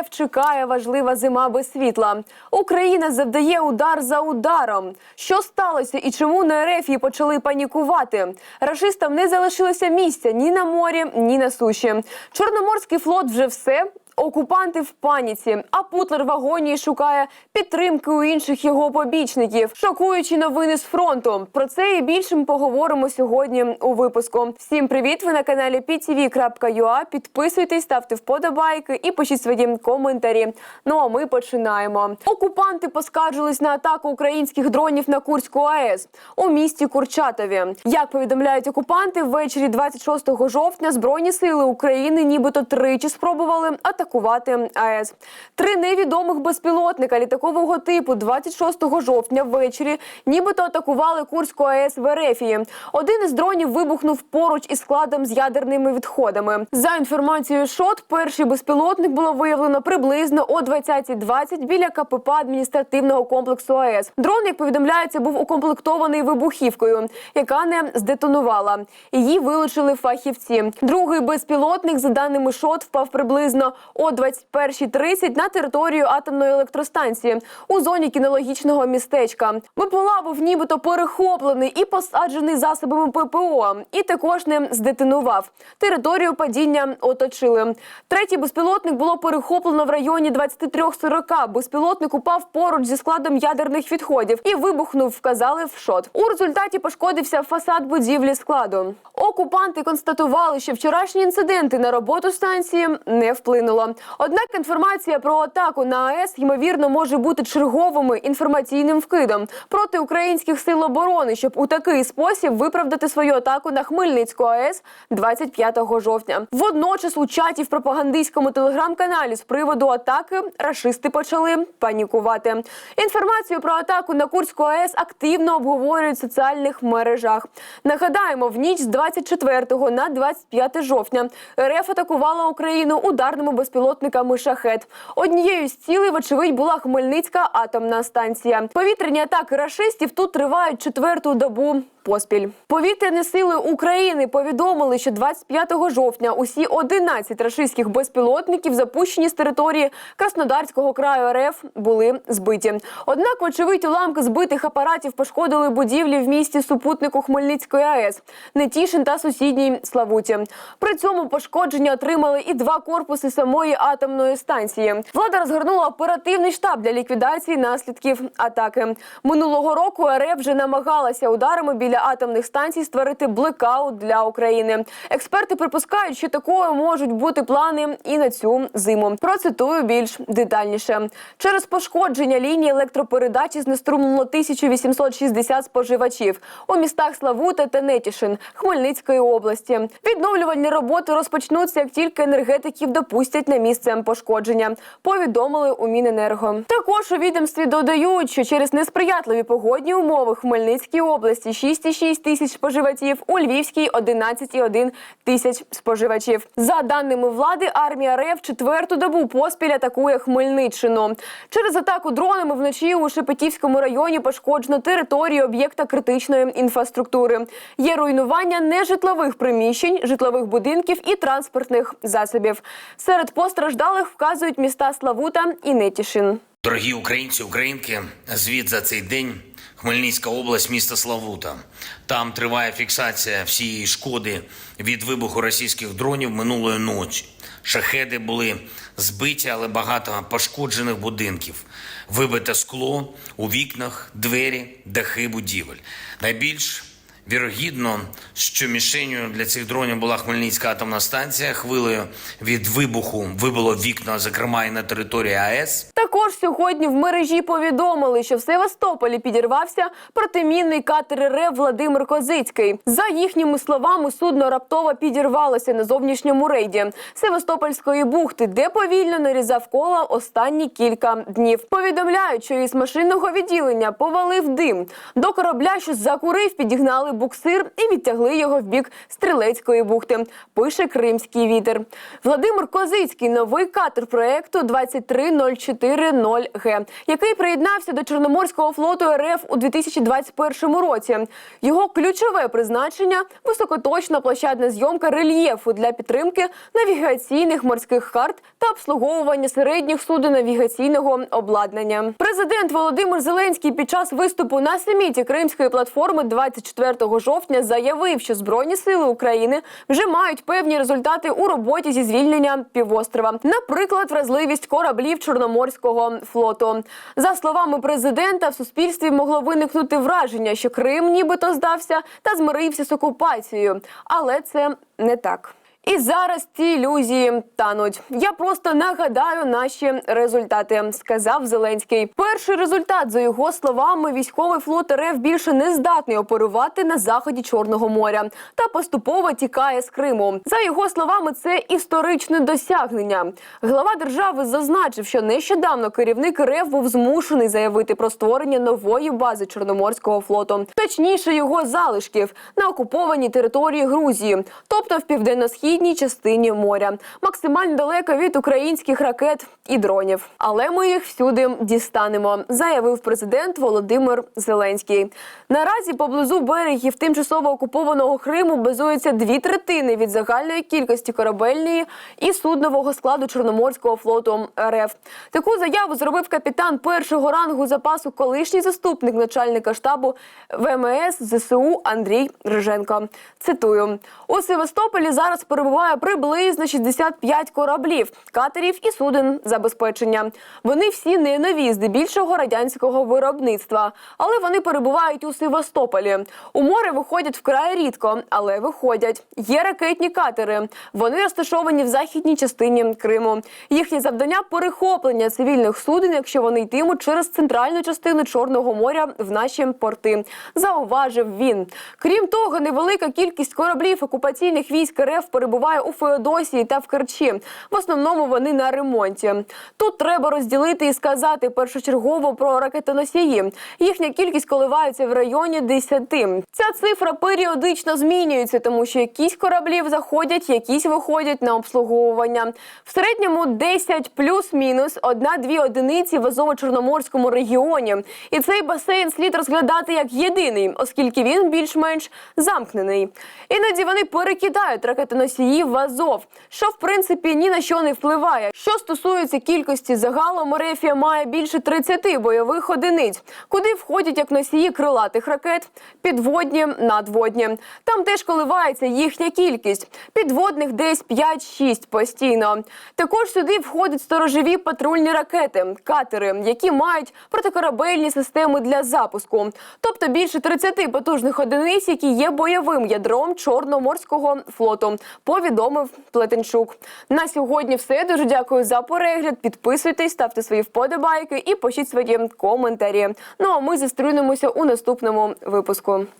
РФ чекає важлива зима без світла. Україна завдає удар за ударом. Що сталося і чому на РФ почали панікувати? Рашистам не залишилося місця ні на морі, ні на суші. Чорноморський флот вже все. Окупанти в паніці, а Путлер в агонії шукає підтримки у інших його побічників. Шокуючі новини з фронту. Про це і більше ми поговоримо сьогодні у випуску. Всім привіт! Ви на каналі ptv.ua. Підписуйтесь, ставте вподобайки і пишіть свої коментарі. Ну а ми починаємо. Окупанти поскаржились на атаку українських дронів на Курську АЕС у місті Курчатові. Як повідомляють окупанти, ввечері 26 жовтня збройні сили України нібито тричі спробували атакувати АЕС. Три невідомих безпілотника літакового типу 26 жовтня ввечері нібито атакували Курську АЕС в Ерефії. Один із дронів вибухнув поруч із складом з ядерними відходами. За інформацією ШОТ, перший безпілотник було виявлено приблизно о 20.20 біля КПП адміністративного комплексу АЕС. Дрон, як повідомляється, був укомплектований вибухівкою, яка не здетонувала. Її вилучили фахівці. Другий безпілотник, за даними ШОТ, впав приблизно о 21.30 на територію атомної електростанції у зоні кінологічного містечка. БПЛА був нібито перехоплений і посаджений засобами ППО, і також не здетонував. Територію падіння оточили. Третій безпілотник було перехоплено в районі 23.40. Безпілотник упав поруч зі складом ядерних відходів і вибухнув, вказали в ШОТ. У результаті пошкодився фасад будівлі складу. Окупанти констатували, що вчорашні інциденти на роботу станції не вплинуло. Однак інформація про атаку на АЕС ймовірно може бути черговим інформаційним вкидом проти українських сил оборони, щоб у такий спосіб виправдати свою атаку на Хмельницьку АЕС 25 жовтня. Водночас у чаті в пропагандистському телеграм-каналі з приводу атаки рашисти почали панікувати. Інформацію про атаку на Курську АЕС активно обговорюють в соціальних мережах. Нагадаємо, в ніч з 24 на 25 жовтня РФ атакувала Україну ударними безпілотниками шахет. Однією з цілей, вочевидь, була Хмельницька атомна станція. Повітряні атаки рашистів тут тривають четверту добу. Поспіль повітряні сили України повідомили, що 25 жовтня усі 11 рашистських безпілотників, запущені з території Краснодарського краю РФ, були збиті. Однак, вочевидь, уламки збитих апаратів пошкодили будівлі в місті супутнику Хмельницької АЕС, Нетішин та сусідній Славуті. При цьому пошкодження отримали і два корпуси самої атомної станції. Влада розгорнула оперативний штаб для ліквідації наслідків атаки. Минулого року РФ вже намагалася ударами біля атомних станцій створити блекаут для України. Експерти припускають, що такою можуть бути плани і на цю зиму. Процитую більш детальніше. Через пошкодження лінії електропередачі знеструмлено 1860 споживачів у містах Славута та Нетішин Хмельницької області. Відновлювальні роботи розпочнуться, як тільки енергетиків допустять на місце пошкодження. Повідомили у Міненерго. Також у відомстві додають, що через несприятливі погодні умови Хмельницькій області 6,6 тисяч споживачів, у Львівській 11,1 тисяч споживачів. За даними влади, армія РФ четверту добу поспіль атакує Хмельниччину. Через атаку дронами вночі у Шепетівському районі пошкоджено територію об'єкта критичної інфраструктури. Є руйнування нежитлових приміщень, житлових будинків і транспортних засобів. Серед постраждалих вказують міста Славута і Нетішин. Дорогі українці, українки, звіт за цей день. Хмельницька область, місто Славута. Там триває фіксація всієї шкоди від вибуху російських дронів минулої ночі. Шахеди були збиті, але багато пошкоджених будинків. Вибите скло у вікнах, двері, дахи будівель. Найбільш Вірогідно, що мішенью для цих дронів була Хмельницька атомна станція. Хвилею від вибуху вибило вікна, зокрема і на території АЕС. Також сьогодні в мережі повідомили, що в Севастополі підірвався протимінний катер РФ Владимир Козицький. За їхніми словами, судно раптово підірвалося на зовнішньому рейді Севастопольської бухти, де повільно нарізав кола останні кілька днів. Повідомляють, що із машинного відділення повалив дим. До корабля, що закурив, підігнали буксир і відтягли його в бік стрілецької бухти. Пише Кримський вітер. Владимир Козицький, новий катер проекту 23040Г, який приєднався до Чорноморського флоту РФ у 2021 році. Його ключове призначення високоточна площадна зйомка рельєфу для підтримки навігаційних морських карт та обслуговування середніх суден навігаційного обладнання. Президент Володимир Зеленський під час виступу на саміті Кримської платформи 24 жовтня заявив, що збройні сили України вже мають певні результати у роботі зі звільнення півострова, наприклад, вразливість кораблів Чорноморського флоту. За словами президента, в суспільстві могло виникнути враження, що Крим нібито здався та змирився з окупацією, але це не так. І зараз ці ілюзії тануть. Я просто нагадаю наші результати, сказав Зеленський. Перший результат, за його словами, військовий флот РФ більше не здатний оперувати на заході Чорного моря та поступово тікає з Криму. За його словами, це історичне досягнення. Глава держави зазначив, що нещодавно керівник РФ був змушений заявити про створення нової бази Чорноморського флоту, точніше його залишків на окупованій території Грузії, тобто в південно-східній частині моря, максимально далеко від українських ракет і дронів. Але ми їх всюди дістанемо, заявив президент Володимир Зеленський. Наразі поблизу берегів тимчасово окупованого Криму базується дві третини від загальної кількості корабельної і суднового складу Чорноморського флоту РФ. Таку заяву зробив капітан першого рангу запасу, колишній заступник начальника штабу ВМС ЗСУ Андрій Риженко. Цитую у Севастополі зараз перебуває приблизно 65 кораблів, катерів і суден забезпечення. Вони всі не нові, здебільшого радянського виробництва, але вони перебувають у Севастополі. У море виходять вкрай рідко, але виходять. Є ракетні катери. Вони розташовані в західній частині Криму. Їхнє завдання перехоплення цивільних суден, якщо вони йтимуть через центральну частину Чорного моря в наші порти. Зауважив він. Крім того, невелика кількість кораблів окупаційних військ РФ перебуває у Феодосії та в Керчі. В основному вони на ремонті. Тут треба розділити і сказати першочергово про ракетоносії. Їхня кількість коливається в районі 10. Ця цифра періодично змінюється, тому що якісь кораблів заходять, якісь виходять на обслуговування. В середньому 10 плюс-мінус одна-дві одиниці в Азово-Чорноморському регіоні. І цей басейн слід розглядати як єдиний, оскільки він більш-менш замкнений. Іноді вони перекидають ракетоносії в Азов, що в принципі ні на що не впливає. Що стосується кількості загалом, Рефія має більше 30 бойових одиниць, куди входять як носії крилатих ракет, підводні, надводні. Там теж коливається їхня кількість. Підводних десь 5-6 постійно. Також сюди входять сторожові патрульні ракети, катери, які мають протикорабельні системи для запуску, тобто більше 30 потужних одиниць, які є бойовим ядром Чорноморського флоту. Повідомив Плетенчук. На сьогодні все. Дуже дякую за перегляд. Підписуйтесь, ставте свої вподобайки і пишіть свої коментарі. Ну а ми зустрінемося у наступному випуску.